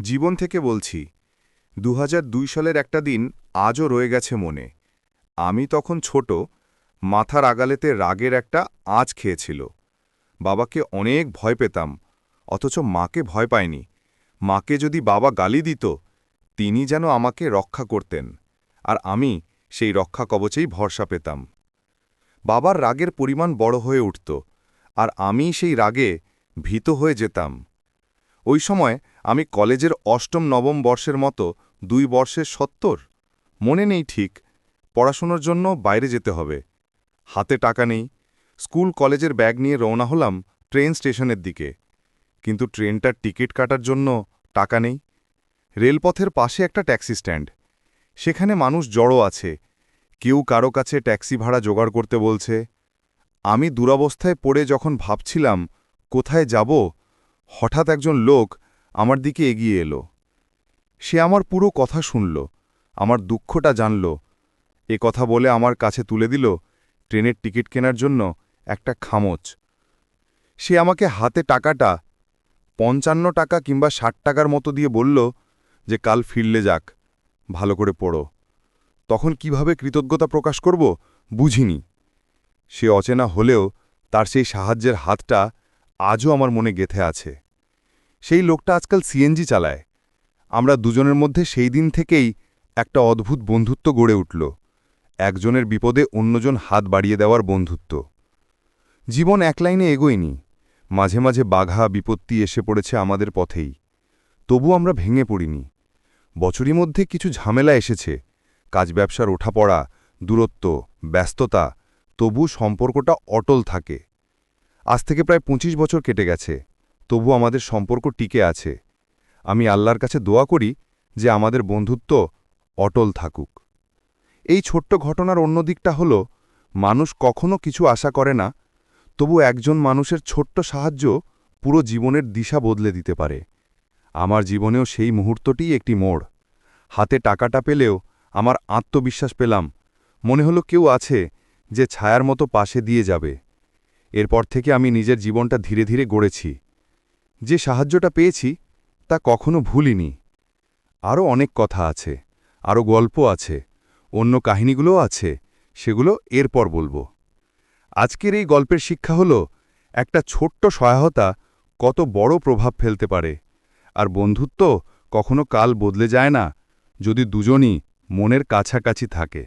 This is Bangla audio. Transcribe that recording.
জীবন থেকে বলছি দু সালের একটা দিন আজও রয়ে গেছে মনে। আমি তখন ছোট, মাথার আগালেতে রাগের একটা আঁচ খেয়েছিল। বাবাকে অনেক ভয় পেতাম, অথচ মাকে ভয় পায়নি মাকে যদি বাবা গালি দিত, তিনি যেন আমাকে রক্ষা করতেন, আর আমি সেই রক্ষা কবচেই ভরসা পেতাম। বাবার রাগের পরিমাণ বড় হয়ে উঠত, আর আমি সেই রাগে ভীত হয়ে যেতাম। ওই সময় আমি কলেজের অষ্টম নবম বর্ষের মতো দুই বর্ষের সত্তর? মনে নেই ঠিক। পড়াশোনার জন্য বাইরে যেতে হবে। হাতে টাকা নেই। স্কুল কলেজের ব্যাগ নিয়ে রওনা হলাম ট্রেন স্টেশনের দিকে। কিন্তু ট্রেনটার টিকিট কাটার জন্য টাকা নেই। রেলপথের পাশে একটা ট্যাক্সি স্ট্যান্ড। সেখানে মানুষ জড়ো আছে। কেউ কারও কাছে ট্যাক্সি ভাড়া জোগাড় করতে বলছে। আমি দুরবস্থায় পড়ে যখন ভাবছিলাম, কোথায় যাব? হঠাৎ একজন লোক আমার দিকে এগিয়ে এলো। সে আমার পুরো কথা শুনল, আমার দুঃখটা জানল। এ কথা বলে আমার কাছে তুলে দিল ট্রেনের টিকিট কেনার জন্য একটা খামোচ। সে আমাকে হাতে টাকাটা, পঞ্চান্ন টাকা কিংবা ষাট টাকার মতো দিয়ে বলল যে, কাল ফিরলে যাক, ভালো করে পড়ো। তখন কীভাবে কৃতজ্ঞতা প্রকাশ করব বুঝিনি। সে অচেনা হলেও তার সেই সাহায্যের হাতটা আজও আমার মনে গেথে আছে। সেই লোকটা আজকাল সিএনজি চালায়। আমরা দুজনের মধ্যে সেই দিন থেকেই একটা অদ্ভুত বন্ধুত্ব গড়ে উঠল। একজনের বিপদে অন্যজন হাত বাড়িয়ে দেওয়ার বন্ধুত্ব। জীবন এক লাইনে এগোয়নি। মাঝে মাঝে বাঘা, বিপত্তি এসে পড়েছে আমাদের পথেই। তবু আমরা ভেঙে পড়িনি। বছরই মধ্যে কিছু ঝামেলা এসেছে। কাজ ব্যবসার ওঠাপড়া, দূরত্ব, ব্যস্ততা, তবু সম্পর্কটা অটল থাকে। আজ থেকে প্রায় ২৫ বছর কেটে গেছে। তবু আমাদের সম্পর্ক টিকে আছে। আমি আল্লাহর কাছে দোয়া করি যে আমাদের বন্ধুত্ব অটল থাকুক। এই ছোট্ট ঘটনার অন্য দিকটা হল, মানুষ কখনো কিছু আশা করে না, তবু একজন মানুষের ছোট্ট সাহায্য পুরো জীবনের দিশা বদলে দিতে পারে। আমার জীবনেও সেই মুহূর্তটিই একটি মোড়। হাতে টাকাটা পেলেও আমার আত্মবিশ্বাস পেলাম। মনে হলো কেউ আছে যে ছায়ার মতো পাশে দিয়ে যাবে। এরপর থেকে আমি নিজের জীবনটা ধীরে ধীরে গড়েছি। যে সাহায্যটা পেয়েছি, তা কখনো ভুলিনি। আরও অনেক কথা আছে, আরও গল্প আছে, অন্য কাহিনীগুলোও আছে, সেগুলো এরপর বলব। আজকের এই গল্পের শিক্ষা হল, একটা ছোট্ট সহায়তা কত বড় প্রভাব ফেলতে পারে, আর বন্ধুত্ব কখনো কাল বদলে যায় না, যদি দুজনই মনের কাছাকাছি থাকে।